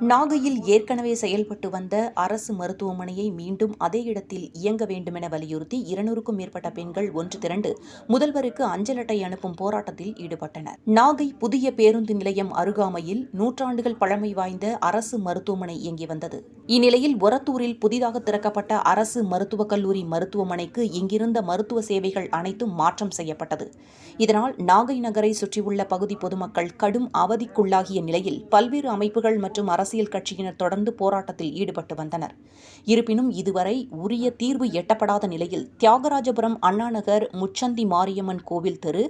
நாகையில் ஏற்கனவே செயல்பட்டு வந்த அரசு மருத்துவமனையை மீண்டும் அதே இடத்தில் இயங்க வேண்டுமென வலியுறுத்தி இருநூறுக்கும் மேற்பட்ட பெண்கள் ஒன்று திரண்டு முதல்வருக்கு அஞ்சல் அட்டை அனுப்பும் போராட்டத்தில் ஈடுபட்டனர். நாகை புதிய பேருந்து நிலையம் அருகாமையில் நூற்றாண்டுகள் பழமை வாய்ந்த அரசு மருத்துவமனை இயங்கி வந்தது. இந்நிலையில் ஒரத்தூரில் புதிதாக திறக்கப்பட்ட அரசு மருத்துவக் கல்லூரி மருத்துவமனைக்கு இங்கிருந்த மருத்துவ சேவைகள் அனைத்தும் மாற்றம் செய்யப்பட்டது. இதனால் நாகை நகரை சுற்றியுள்ள பகுதி பொதுமக்கள் கடும் அவதிக்குள்ளாகிய நிலையில் பல்வேறு அமைப்புகள் மற்றும் அரசு அரசியல் கட்சியினர் தொடர்ந்து போராட்டத்தில் ஈடுபட்டு வந்தனர். இருப்பினும் இதுவரை உரிய தீர்வு எட்டப்படாத நிலையில் தியாகராஜபுரம் அண்ணாநகர் முச்சந்தி மாரியம்மன் கோவில் தெரு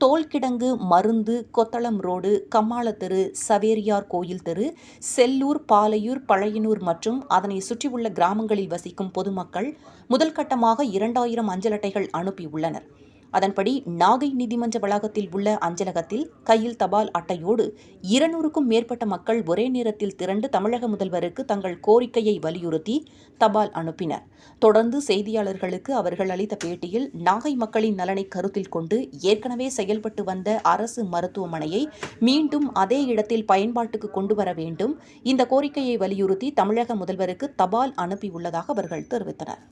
தோல்கிடங்கு மருந்து கொத்தளம் ரோடு கம்மாளத்தெரு சவேரியார் கோயில் தெரு செல்லூர் பாலையூர் பழையனூர் மற்றும் அதனை சுற்றியுள்ள கிராமங்களில் வசிக்கும் பொதுமக்கள் முதல் கட்டமாக இரண்டாயிரம் அஞ்சல் அட்டைகள் அனுப்பியுள்ளனர். அதன்படி நாகை நீதிமன்ற வளாகத்தில் உள்ள அஞ்சலகத்தில் கையில் தபால் அட்டையோடு இருநூறுக்கும் மேற்பட்ட மக்கள் ஒரே நேரத்தில் திரண்டு தமிழக முதல்வருக்கு தங்கள் கோரிக்கையை வலியுறுத்தி தபால் அனுப்பினர். தொடர்ந்து செய்தியாளர்களுக்கு அவர்கள் அளித்த பேட்டியில் நாகை மக்களின் நலனை கருத்தில் கொண்டு ஏற்கனவே செயல்பட்டு வந்த அரசு மருத்துவமனையை மீண்டும் அதே இடத்தில் பயன்பாட்டுக்கு கொண்டு வர வேண்டும். இந்த கோரிக்கையை வலியுறுத்தி தமிழக முதல்வருக்கு தபால் அனுப்பியுள்ளதாக அவர்கள் தெரிவித்தனர்.